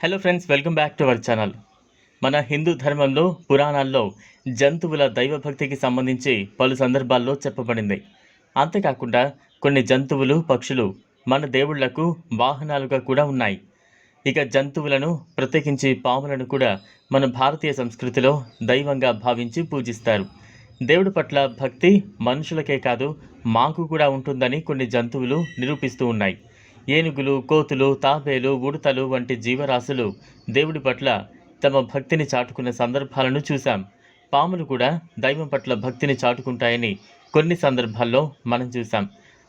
Hello friends welcome back to our channel మన హిందూ ధర్మంలో పురాణాల్లో జంతువుల దైవభక్తికి సంబంధించి పలు సందర్భాల్లో చెప్పబడింది. అంతేకాకుండా కొన్ని జంతువులు పక్షులు మన దేవుళ్ళకు వాహనాలుగా కూడా ఉన్నాయి. ఇక జంతువులను ప్రత్యేకించి పాములను కూడా మన భారతీయ సంస్కృతిలో దైవంగా భావించి పూజిస్తారు. దేవుడి పట్ల భక్తి మనుషులకే కాదు మాకు కూడా ఉంటుందని కొన్ని జంతువులు నిరూపిస్తూ ఉన్నాయి. ఏనుగులు కోతులు తాబేలు ఉడతలు వంటి జీవరాశులు దేవుడి పట్ల తమ భక్తిని చాటుకున్న సందర్భాలను చూశాం. పాములు కూడా దైవం పట్ల భక్తిని చాటుకుంటాయని కొన్ని సందర్భాల్లో మనం చూసాం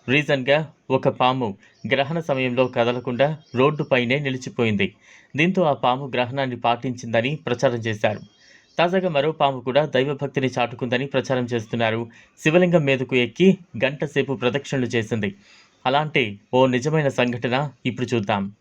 రీజన్గా ఒక పాము గ్రహణ సమయంలో కదలకుండా రోడ్డుపైనే నిలిచిపోయింది. దీంతో ఆ పాము గ్రహణాన్ని పాటించిందని ప్రచారం చేశారు. తాజాగా మరో పాము కూడా దైవభక్తిని చాటుకుందని ప్రచారం చేస్తున్నారు. శివలింగం మీదకు ఎక్కి గంట సేపు ప్రదక్షిణలు చేసింది. అలాంటి ఓ నిజమైన సంఘటన ఇప్పుడు చూద్దాం.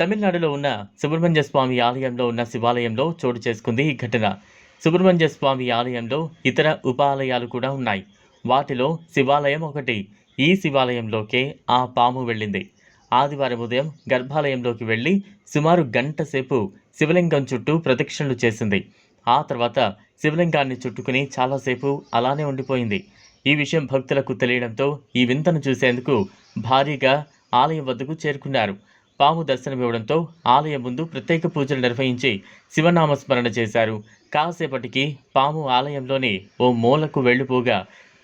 తమిళనాడులో ఉన్న సుబ్రహ్మణ్య స్వామి ఆలయంలో ఉన్న శివాలయంలో చోటు చేసుకుంది ఈ ఘటన. సుబ్రహ్మణ్య స్వామి ఆలయంలో ఇతర ఉపాలయాలు కూడా ఉన్నాయి. వాటిలో శివాలయం ఒకటి. ఈ శివాలయంలోకే ఆ పాము వెళ్ళింది. ఆదివారం ఉదయం గర్భాలయంలోకి వెళ్ళి సుమారు గంట సేపు శివలింగం చుట్టూ ప్రదక్షిణలు చేసింది. ఆ తర్వాత శివలింగాన్ని చుట్టుకుని చాలాసేపు అలానే ఉండిపోయింది. ఈ విషయం భక్తులకు తెలియడంతో ఈ వింతను చూసేందుకు భారీగా ఆలయం వద్దకు చేరుకున్నారు. పాము దర్శనమివ్వడంతో ఆలయం ముందు ప్రత్యేక పూజలు నిర్వహించి శివనామస్మరణ చేశారు. కాసేపటికి పాము ఆలయంలోని ఓ మూలకు వెళ్ళిపోగా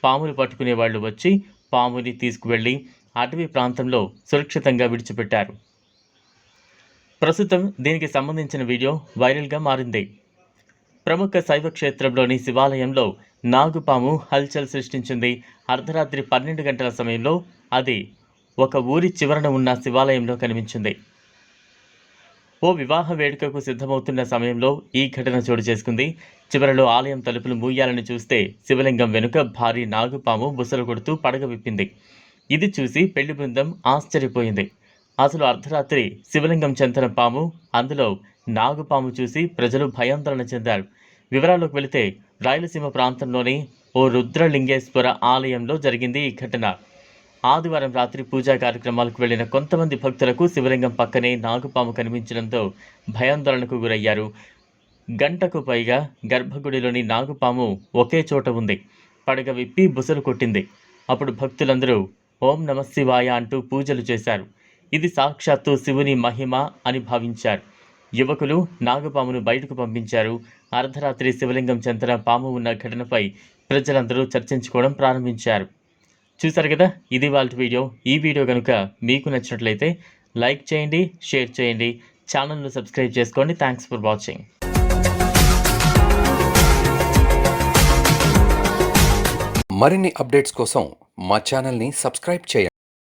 పాములు పట్టుకునే వాళ్ళు వచ్చి పాముని తీసుకువెళ్ళి అటవీ ప్రాంతంలో సురక్షితంగా విడిచిపెట్టారు. ప్రస్తుతం దీనికి సంబంధించిన వీడియో వైరల్గా మారింది. ప్రముఖ శైవ క్షేత్రంలోని శివాలయంలో నాగుపాము హల్చల్ సృష్టించింది. అర్ధరాత్రి పన్నెండు గంటల సమయంలో అది ఒక ఊరి చివరన ఉన్న శివాలయంలో కనిపించింది. ఓ వివాహ వేడుకకు సిద్ధమవుతున్న సమయంలో ఈ ఘటన చోటు చేసుకుంది. చివరలో ఆలయం తలుపులు మూయాలని చూస్తే శివలింగం వెనుక భారీ నాగుపాము బుసలు కొడుతూ పడగ విప్పింది. ఇది చూసి పెళ్ళి బృందం ఆశ్చర్యపోయింది. అసలు అర్ధరాత్రి శివలింగం చెందిన పాము అందులో నాగుపాము చూసి ప్రజలు భయాందోళన చెందారు. వివరాల్లోకి వెళితే రాయలసీమ ప్రాంతంలోని ఓ రుద్రలింగేశ్వర ఆలయంలో జరిగింది ఈ ఘటన. ఆదివారం రాత్రి పూజా కార్యక్రమాలకు వెళ్ళిన కొంతమంది భక్తులకు శివలింగం పక్కనే నాగుపాము కనిపించడంతో భయాందోళనకు గురయ్యారు. గంటకు పైగా గర్భగుడిలోని నాగుపాము ఒకే చోట ఉంది. పడగ విప్పి బుసలు కొట్టింది. అప్పుడు భక్తులందరూ ఓం నమ శివాయ అంటూ పూజలు చేశారు. ఇది సాక్షాత్తు శివుని మహిమ అని భావించారు. యువకులు నాగపామును బయటకు పంపించారు. అర్ధరాత్రి శివలింగం చెంతన పాము ఉన్న ఘటనపై ప్రజలందరూ చర్చించుకోవడం ప్రారంభించారు. చూసారు కదా? ఇది వాళ్ళ వీడియో. ఈ వీడియో కనుక మీకు నచ్చినట్లయితే లైక్ చేయండి షేర్ చేయండి. ఛానల్ను సబ్స్క్రైబ్ చేసుకోండి. Thanks for watching. మరిన్ని అప్డేట్స్ కోసం మా ఛానల్ని సబ్స్క్రైబ్ చేయండి.